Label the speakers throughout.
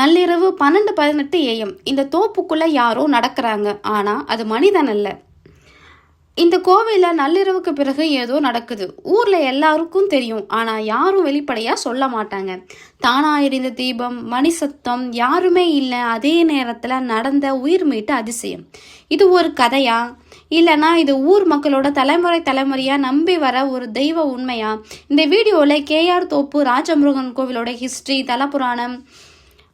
Speaker 1: நள்ளிரவு பன்னெண்டு பதினெட்டு ஏஎம் இந்த தோப்புக்குள்ளே யாரோ நடக்கிறாங்க. ஆனால் அது மனிதன் அல்ல. இந்த கோவிலில் நள்ளிரவுக்கு பிறகு ஏதோ நடக்குது. ஊரில் எல்லாருக்கும் தெரியும். ஆனால் யாரும் வெளிப்படையாக சொல்ல மாட்டாங்க. தானாக எரிந்த தீபம் மணி சத்தம் யாருமே இல்லை. அதே நேரத்தில் நடந்த உயிர் மீட்டு அதிசயம். இது ஒரு கதையா? இல்லைனா இது ஊர் மக்களோட தலைமுறை தலைமுறையாக நம்பி வர ஒரு தெய்வ உண்மையா? இந்த வீடியோவில் கேஆர் தோப்பு ராஜமுருகன் கோவிலோட ஹிஸ்ட்ரி தலபுராணம்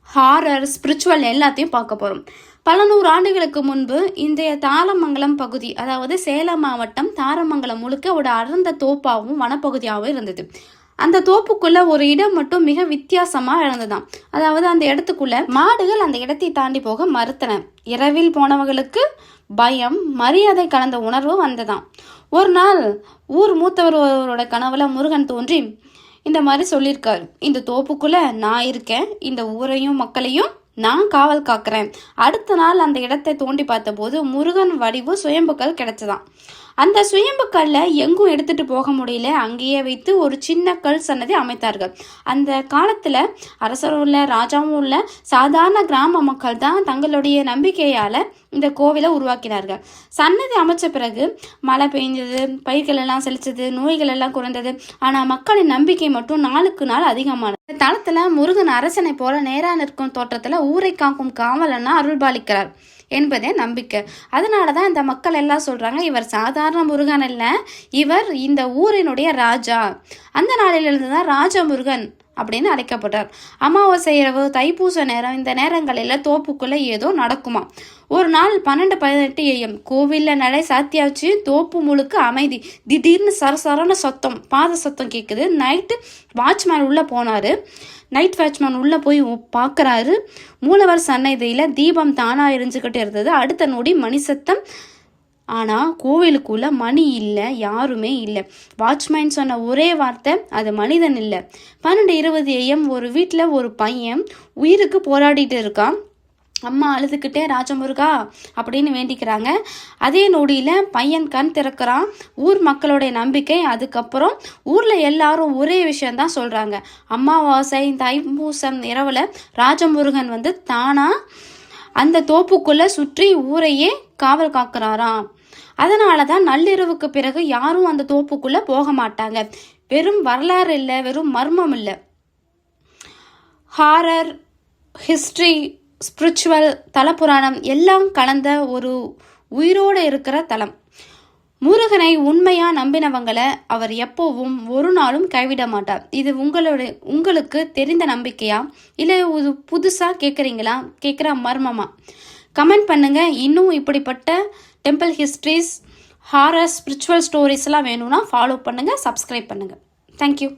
Speaker 1: ஹாரர் ஸ்பிரிச்சுவல் எல்லாத்தையும் பார்க்க போகிறோம் பல நூறு ஆண்டுகளுக்கு முன்பு இன்றைய தாரமங்கலம் பகுதி அதாவது சேலம் மாவட்டம் தாரமங்கலம் முழுக்க ஒரு அடர்ந்த தோப்பாகவும் வனப்பகுதியாகவும் இருந்தது. அந்த தோப்புக்குள்ள ஒரு இடம் மட்டும் மிக வித்தியாசமா இருந்ததாம். அதாவது அந்த இடத்துக்குள்ள மாடுகள் அந்த இடத்தை தாண்டி போக மறுத்தன. இரவில் போனவர்களுக்கு பயம் மரியாதை கலந்த உணர்வு வந்ததாம். ஒரு நாள் ஊர் மூத்தவர் ஒருவரோட கனவுல முருகன் தோன்றி இந்த மாதிரி சொல்லியிருக்காரு. இந்த தோப்புக்குள்ள நான் இருக்கேன். இந்த ஊரையும் மக்களையும் நான் காவல் காக்கிறேன். அடுத்த நாள் அந்த இடத்தை தோண்டி பார்த்தபோது முருகன் வடிவு சுயம்புக்கள் கிடைச்சதான் அந்த சுயம்புக்கல்ல எங்கும் எடுத்துட்டு போக முடியல. அங்கேயே வைத்து ஒரு சின்ன கல் சன்னதி அமைத்தார்கள். அந்த காலத்துல அரசரும் இல்ல ராஜாவும் இல்ல சாதாரண கிராம மக்கள் தான் தங்களுடைய நம்பிக்கையால இந்த கோவிலை உருவாக்கினார்கள். சன்னதி அமைச்ச பிறகு மழை பெய்ஞ்சது பயிர்கள் எல்லாம் செழிச்சது நோய்கள் எல்லாம் குறைந்தது. ஆனா மக்களின் நம்பிக்கை மட்டும் நாளுக்கு நாள் அதிகமானது. இந்த தளத்துல முருகன் அரசனை போல நேரா நிற்கும் தோற்றத்துல ஊரை காக்கும் காவலன்னா அருள்பாலிக்கிறார். என்பதே நம்பிக்கை. அதனால தான் இந்த மக்கள் எல்லாம் சொல்கிறாங்க இவர் சாதாரண முருகன் அல்ல இவர் இந்த ஊரினுடைய ராஜா. அந்த நாளிலிருந்து தான் ராஜ முருகன் அப்படின்னு அழைக்கப்பட்டார். அமாவாசை இரவு தைப்பூச நேரம் இந்த நேரங்களில் தோப்புக்குள்ள ஏதோ நடக்குமா ஒரு நாள் பன்னெண்டு பதினெட்டு ஏஎம் கோவிலில் நடை சாத்தியாச்சு தோப்பு முழுக்க அமைதி. திடீர்னு சரசரன சத்தம் பாத சத்தம் கேட்குது நைட்டு வாட்ச்மேன் உள்ளே போனார். நைட் வாட்ச்மேன் உள்ளே போய் பார்க்குறாரு மூலவர் சன்னதியில் தீபம் தானாக எரிஞ்சுக்கிட்டு இருந்தது. அடுத்த நொடி மணி சத்தம் ஆனால் கோவிலுக்குள்ள மணி இல்லை யாருமே இல்லை. வாட்ச்மேன் சொன்ன ஒரே வார்த்தை அது மனிதன் இல்லை. பன்னெண்டு இருபது ஏஎம் ஒரு வீட்டில் ஒரு பையன் உயிருக்கு போராடிட்டு இருக்கான். அம்மா அழுதுகிட்டே ராஜமுருகா அப்படின்னு வேண்டிக்கிறாங்க. அதே நொடியில் பையன் கண் திறக்கிறான். ஊர் மக்களுடைய நம்பிக்கை அதுக்கப்புறம் ஊரில் எல்லாரும் ஒரே விஷயந்தான் சொல்கிறாங்க அம்மாவாசை தைப்பூசம் இரவில் ராஜமுருகன் வந்து தானாக அந்த தோப்புக்குள்ளே சுற்றி ஊரையே காவல் காக்கிறாராம். அதனால தான் நள்ளிரவுக்கு பிறகு யாரும் அந்த தோப்புக்குள்ள போக மாட்டாங்க. வெறும் வரலாறு இல்லை வெறும் மர்மம் இல்லை. ஹாரர் ஹிஸ்ட்ரி ஸ்பிரிச்சுவல் தலப்புராணம் எல்லாம் கலந்த ஒரு உயிரோடு இருக்கிற தலம். முருகனை உண்மையாக நம்பினவங்களை அவர் எப்போவும் ஒரு நாளும் கைவிட மாட்டார். இது உங்களுடைய உங்களுக்கு தெரிந்த நம்பிக்கையா? இல்லை இது புதுசாக கேட்குறீங்களா கேட்குற மர்மமா? கமெண்ட் பண்ணுங்க. இன்னும் இப்படிப்பட்ட டெம்பிள் ஹிஸ்ட்ரிஸ் ஹாரர் ஸ்பிரிச்சுவல் ஸ்டோரிஸ்லாம் வேணும்னா ஃபாலோ பண்ணுங்கள் சப்ஸ்கிரைப் பண்ணுங்கள் தேங்க்யூ